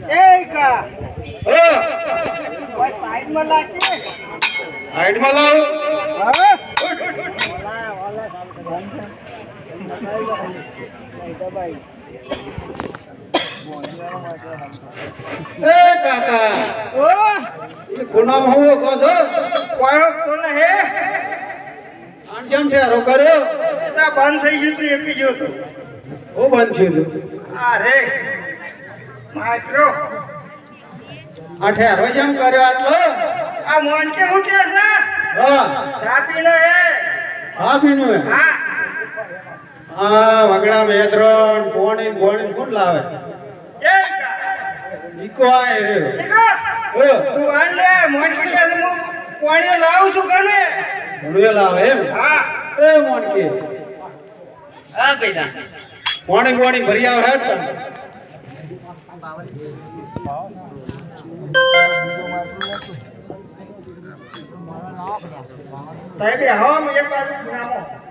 એ કાકા ઓ એ ખૂણામાં હું કહો છો હે આણ કેમ ઠેરો કર્યો તા બંધ થઈ ગયું તું એકી જો હું બંધ થયું આ રે માત્રો. ઠેરો કર્યો આટલો? આ મોન કે હું કે છે? હા. સાપીનો હે હા હે હા. હા વગડા મેદ્રણ પોણી પોણી કોણ લાવે. એ. કા ઈકો. આય રે તું આન લે મોન કે કે હું કોણે લાવું છું કને ઘણું લાવે એમ? હા. એ મોણકી હા બેટા પોણી પોણી ભરી આવે હેડ. સાહેબ હા મેં એક બાજુ નામો એ મોને ખબર